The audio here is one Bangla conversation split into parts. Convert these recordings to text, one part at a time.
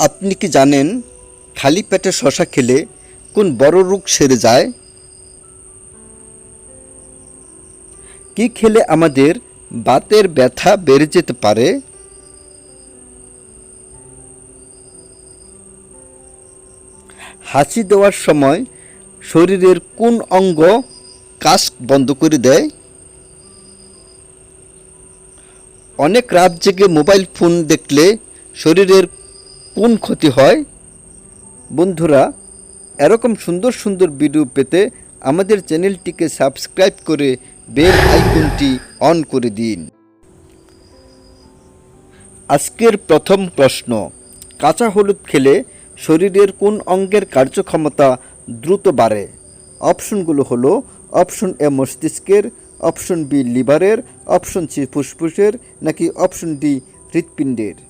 আপনি কি জানেন খালি পেটে শশা খেলে কোন বড় রোগ সেরে যায়? কি খেলে আমাদের বাতের ব্যথা বেড়ে যেতে পারে? হাঁচি দেওয়ার সময় শরীরের কোন অঙ্গ কাজ বন্ধ করে দেয়? অনেক রাত জেগে মোবাইল ফোন দেখলে শরীরের কোন ক্ষতি হয়? বন্ধুরা, এরকম সুন্দর সুন্দর ভিডিও পেতে আমাদের চ্যানেলটিকে সাবস্ক্রাইব করে বেল আইকনটি অন করে দিন। আজকের প্রথম প্রশ্ন, কাঁচা হলুদ খেলে শরীরের কোন অঙ্গের কার্যক্ষমতা দ্রুত বাড়ে? অপশনগুলো হলো অপশন এ মস্তিষ্কের, অপশন বি লিভারের, অপশন সি ফুসফুসের, নাকি অপশন ডি হৃৎপিণ্ডের?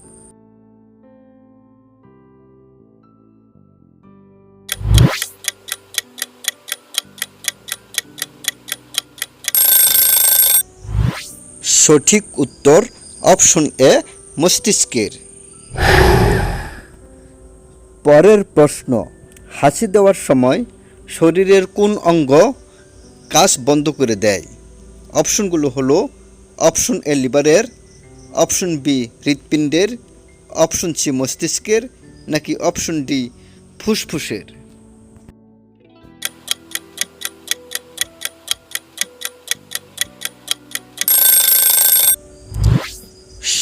সঠিক উত্তর অপশন এ, মস্তিষ্কের। পরের প্রশ্ন, হাসি দেওয়ার সময় শরীরের কোন অঙ্গ কাজ বন্ধ করে দেয়? অপশনগুলো হলো অপশন এ লিভারের, অপশন বি হৃৎপিণ্ডের, অপশন সি মস্তিষ্কের, নাকি অপশন ডি ফুসফুসের?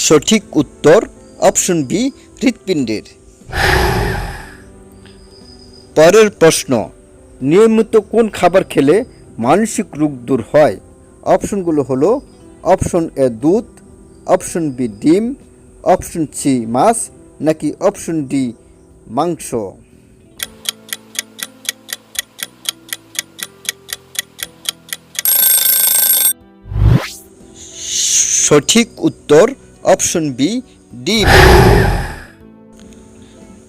সঠিক উত্তর অপশন বি, হৃৎপিণ্ডের। পরের প্রশ্ন, নিয়মিত কোন খাবার খেলে মানসিক রোগ দূর হয়? অপশনগুলো হলো, অপশন এ দুধ, অপশন বি ডিম, অপশন সি মাছ, নাকি অপশন ডি মাংস? সঠিক উত্তর অপশন বি ডিম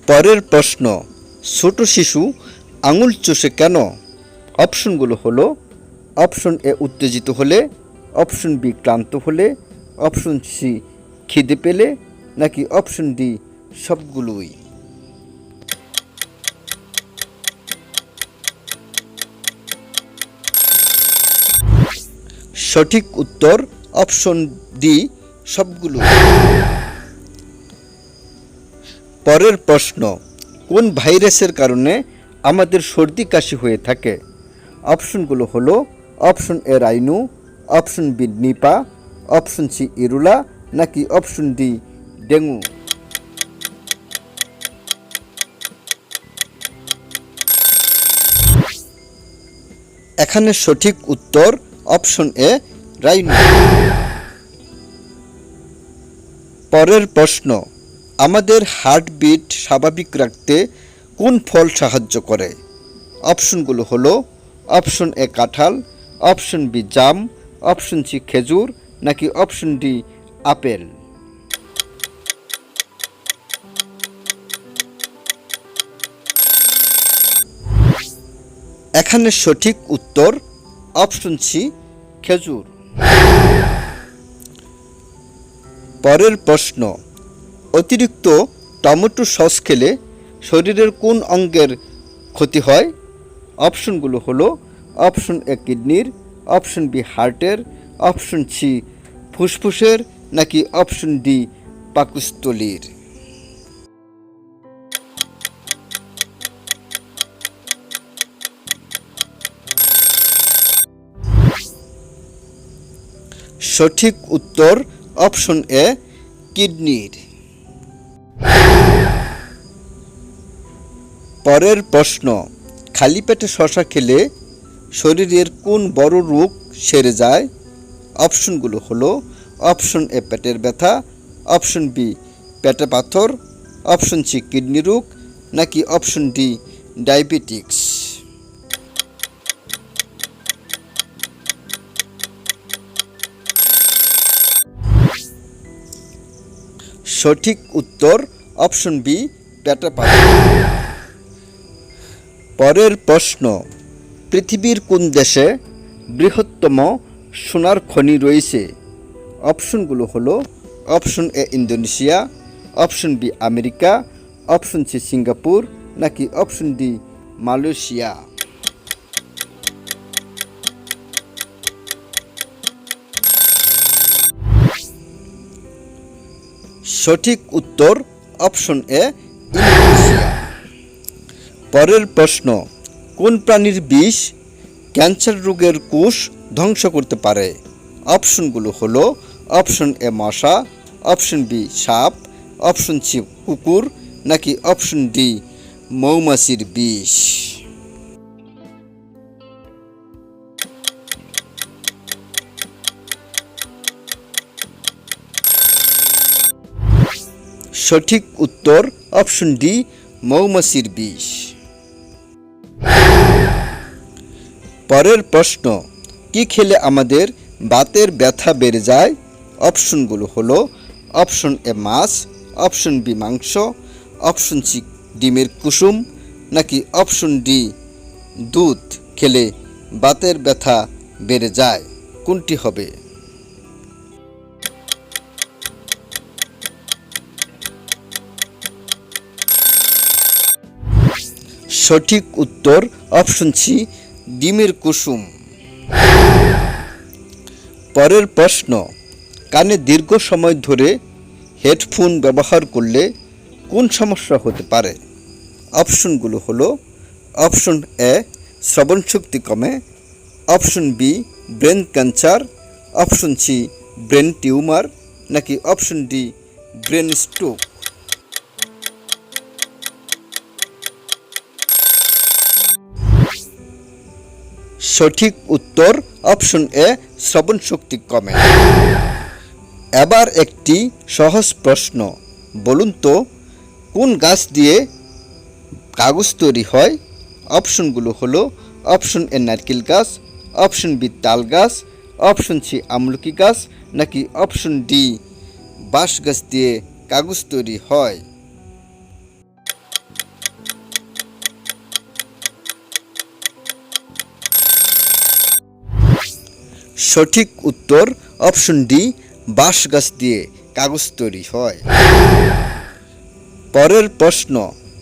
পরের প্রশ্ন, ছোট শিশু আঙুল চষে কেন? অপশনগুলো হলো, অপশন এ উত্তেজিত হলে, অপশন বি ক্লান্ত হলে, অপশন সি খিদে পেলে, নাকি অপশন ডি সবগুলোই? সঠিক উত্তর অপশন ডি সবগুলো। পরের প্রশ্ন, কোন ভাইরাসের কারণে আমাদের সর্দি কাশি হয়ে থাকে? অপশনগুলো হলো, option A রাইনু, option B Nipah, option C Irula, নাকি অপশন ডি ডেঙ্গু? এখানে সঠিক উত্তর অপশন এ রাইনু। পরের প্রশ্ন, আমাদের হার্টবিট স্বাভাবিক রাখতে কোন ফল সাহায্য করে? অপশনগুলো হলো, অপশন এ কাঁঠাল, অপশন বি জাম, অপশন সি খেজুর, নাকি অপশন ডি আপেল? এখানে সঠিক উত্তর অপশন সি খেজুর। পরের প্রশ্ন, অতিরিক্ত টমেটো সস খেলে শরীরের কোন অঙ্গের ক্ষতি হয়? অপশনগুলো হলো, অপশন এ কিডনির, অপশন বি হার্টের, অপশন সি ফুসফুসের, নাকি অপশন ডি পাকস্থলীর? সঠিক উত্তর অপশন এ, কিডনির। পরের প্রশ্ন, খালি পেটে শশা খেলে শরীরের কোন বড় রোগ সেরে যায়? অপশনগুলো হলো, অপশন এ পেটের ব্যথা, অপশন বি পেটে পাথর, অপশন সি কিডনি রোগ, নাকি অপশন ডি ডায়াবেটিক্স সঠিক উত্তর অপশন বি, পেটে পরের প্রশ্ন, পৃথিবীর কোন দেশে বৃহত্তম সোনার খনি রয়েছে? অপশনগুলো হলো option A Indonesia, option B America, option C Singapore, নাকি অপশন ডি মালয়েশিয়া? সঠিক উত্তর অপশন এ, ইন্দোনেশিয়া। পরের প্রশ্ন, কোন প্রাণীর বিষ ক্যান্সার রোগের কোষ ধ্বংস করতে পারে? অপশনগুলো হলো, অপশন এ মশা, অপশন বি সাপ, অপশন সি কুকুর, নাকি অপশন ডি মৌমাছির বিষ? সঠিক উত্তর অপশন ডি, মৌমাছির বিষ। পরের প্রশ্ন, কি খেলে আমাদের বাতের ব্যথা বেড়ে যায়? অপশনগুলো হলো অপশন এ মাছ, অপশন বি মাংস, অপশন সি ডিমের কুসুম, নাকি অপশন ডি দুধ খেলে বাতের ব্যথা বেড়ে যায়? কোনটি হবে? সঠিক উত্তর অপশন সি ডিমের কুসুম। পরের প্রশ্ন, কানে দীর্ঘ সময় ধরে হেডফোন ব্যবহার করলে কোন সমস্যা হতে পারে? অপশনগুলো হলো অপশন এ শ্রবণ শক্তি কমে। Option B brain cancer option C brain tumour নাকি অপশন ডি ব্রেন স্ট্রোক সঠিক উত্তর অপশন এ, শ্রবণ শক্তি কমে। এবার একটি সহজ প্রশ্ন। বলুন তো, কোন গাছ দিয়ে কাগজ তৈরি হয়? অপশনগুলো হলো, অপশন এ নারকেল গাছ, অপশন বি তাল গাছ, অপশন সি আমলকি গাছ, নাকি অপশন ডি বাঁশ গাছ দিয়ে কাগজ তৈরি হয়? সঠিক উত্তর অপশন ডি, বাঁশ গাছ দিয়ে কাগজ তৈরি হয়। পরের প্রশ্ন,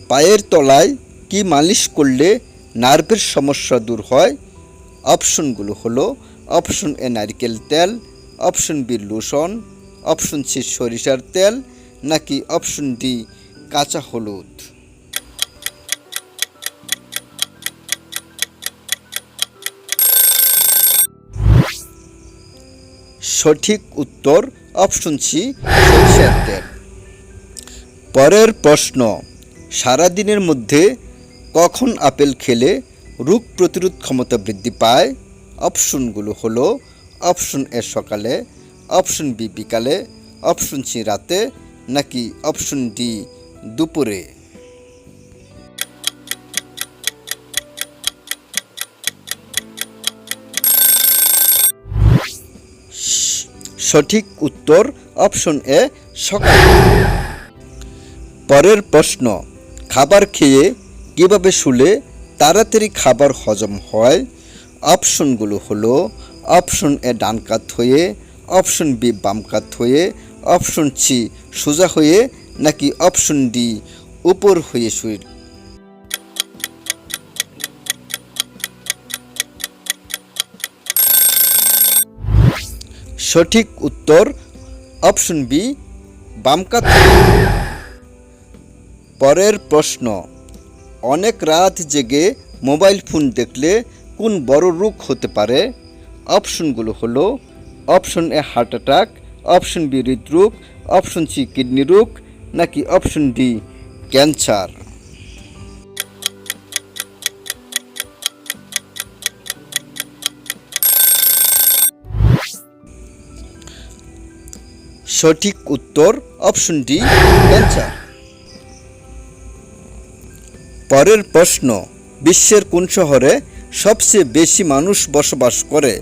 পায়ের তলায় কি মালিশ করলে নার্ভের সমস্যা দূর হয়? অপশনগুলো হলো, অপশন এ নারকেল তেল, option B lotion, option C সরিষার তেল, নাকি অপশন ডি কাঁচা হলুদ। সঠিক উত্তর অপশন সি সরিষার পরের প্রশ্ন, সারাদিনের মধ্যে কখন আপেল খেলে রোগ প্রতিরোধ ক্ষমতা বৃদ্ধি পায়? অপশনগুলো হলো অপশন এ সকালে অপশন বি বিকালে অপশন সি রাতে, নাকি অপশন ডি দুপুরে? সঠিক উত্তর অপশন এ, সকাল। পরের প্রশ্ন, খাবার খেয়ে কীভাবে শুলে তাড়াতাড়ি খাবার হজম হয়? অপশনগুলো হলো অপশন এ ডান কাত হয়ে, অপশন বি বাম কাত হয়ে, অপশন সি সোজা হয়ে নাকি অপশন ডি উপর হয়ে শুয়ে সঠিক উত্তর অপশন বি, বামকাত। পরের প্রশ্ন, অনেক রাত জেগে মোবাইল ফোন দেখলে কোন বড় রোগ হতে পারে? অপশনগুলো হলো, option A heart attack, option B হৃদরোগ, অপশন সি কিডনি রোগ, নাকি অপশন ডি ক্যান্সার? সঠিক উত্তর অপশন ডি ক্যান্সার পরের প্রশ্ন, বিশ্বের কোন শহরে সবচেয়ে বেশি মানুষ বসবাস করে?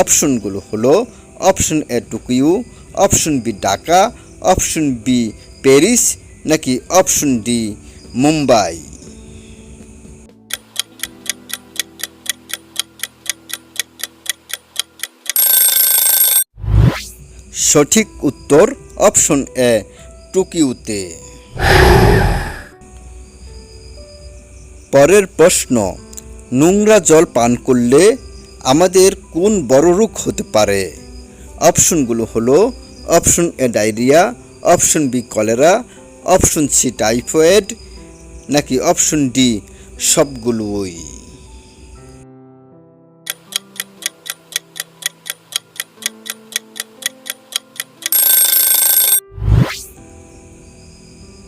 অপশনগুলো হলো option A Tokyo option B Dhaka option B Paris নাকি অপশন ডি মুম্বাই সঠিক উত্তর অপশন এ, টোকিওতে। পরের প্রশ্ন, নোংরা জল পান করলে আমাদের কোন বড় রোগ হতে পারে? অপশনগুলো হলো option A, diarrhoea, option B, cholera, option C, typhoid, নাকি অপশন ডি, সবগুলোই।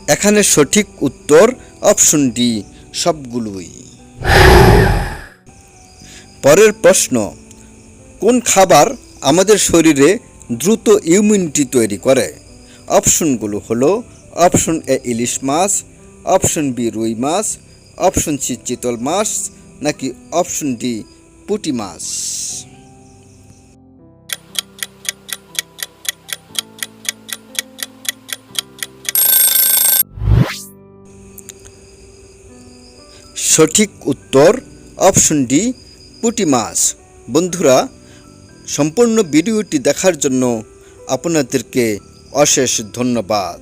এখানে সঠিক উত্তর অপশন ডি, সবগুলোই। পরের প্রশ্ন, কোন খাবার আমাদের শরীরে দ্রুত ইমিউনিটি তৈরি করে? অপশনগুলো হলো অপশন এ ইলিশ মাছ, অপশন বি রুই মাছ, অপশন সি চিতল মাছ, নাকি অপশন ডি পুঁটি মাছ। সঠিক উত্তর অপশন ডি পুটি মাছ। বন্ধুরা সম্পূর্ণ ভিডিওটি দেখার জন্য আপনাদেরকে অশেষ ধন্যবাদ।